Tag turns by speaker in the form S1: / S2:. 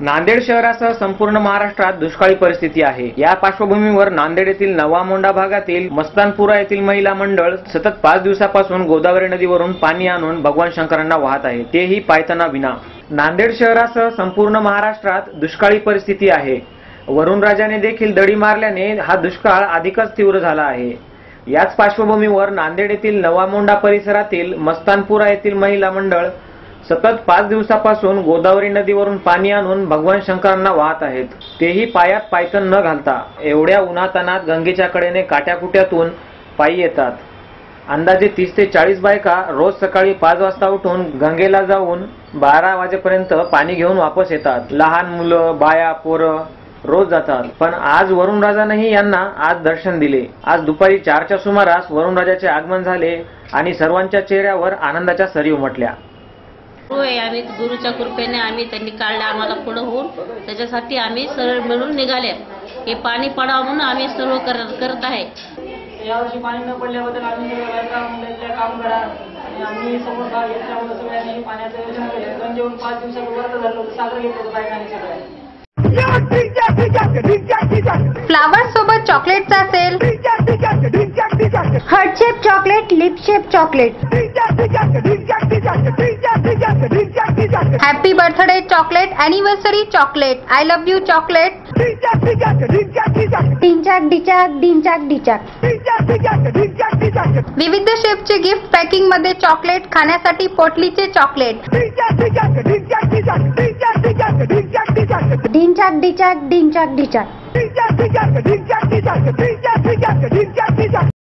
S1: नांदेड शहरासह संपूर्ण महाराष्ट्रात दुष्काळी परिस्थिती आहे. या पार्श्वभूमीवर नांदेड येथील नवामोंडा भागातील मस्तानपुरा येथील महिला मंडळ सतत पाच दिवसापासून गोदावरी नदीवरून पाणी आणून भगवान शंकरांना वाहत आहे. तेही पायताना विना. नांदेड शहरासह संपूर्ण महाराष्ट्रात दुष्काळी परिस्थिती आहे. वरुण राजाने देखील दडी मारल्याने हा दुष्काळ अधिकच तीव्र झाला आहे. याच पार्श्वभूमीवर नांदेड येथील नवामोंडा परिसरातील मस्तानपुरा येथील महिला मंडळ सतत पाच दिवसापासून गोदावरी नदीवरून पाणी आणून भगवान शंकरांना वाहत आहेत. तेही पायात पायतन न घालता एवढ्या उन्हातानात गंगेच्या कडेने काट्याकुट्यातून पायी येतात. अंदाजे तीस ते चाळीस बायका रोज सकाळी पाच वाजता उठून गंगेला जाऊन बारा वाजेपर्यंत पाणी घेऊन वापस येतात. लहान मुलं बाया पोरं रोज जातात. पण आज वरुणराजानेही यांना आज दर्शन दिले. आज दुपारी चारच्या सुमारास वरुणराजाचे आगमन झाले आणि सर्वांच्या चेहऱ्यावर आनंदाच्या सरी उमटल्या.
S2: होय आम्ही गुरुच्या कृपेने आम्ही त्यांनी काढलं आम्हाला पुढं होऊन. त्याच्यासाठी आम्ही सरळ मिळून निघाले. हे पाणी पडावं म्हणून आम्ही सर्व कर- करत आहे.
S3: यावर्षी पाणी न पडल्याबद्दल आम्ही काम करा आणि आम्ही समोर भाग घेतल्यामुळे सगळ्यांनी पाण्याचं योजना केलं. गंजेवरून पाच दिवसाचं व्रत झालं होतं सागर घेतलं होतं बायकांनी सगळ्या
S4: फ्लावर सोबत heart shape chocolate lip shape chocolate happy birthday chocolate anniversary chocolate I love you chocolate डिंचाक डिचाक डिंचाक डिचाक विविध शेपचे गिफ्ट पॅकिंगमध्ये चॉकलेट खाण्यासाठी पोटलीचे चॉकलेट डिंचाक डिचाक डिंचाक डिचाक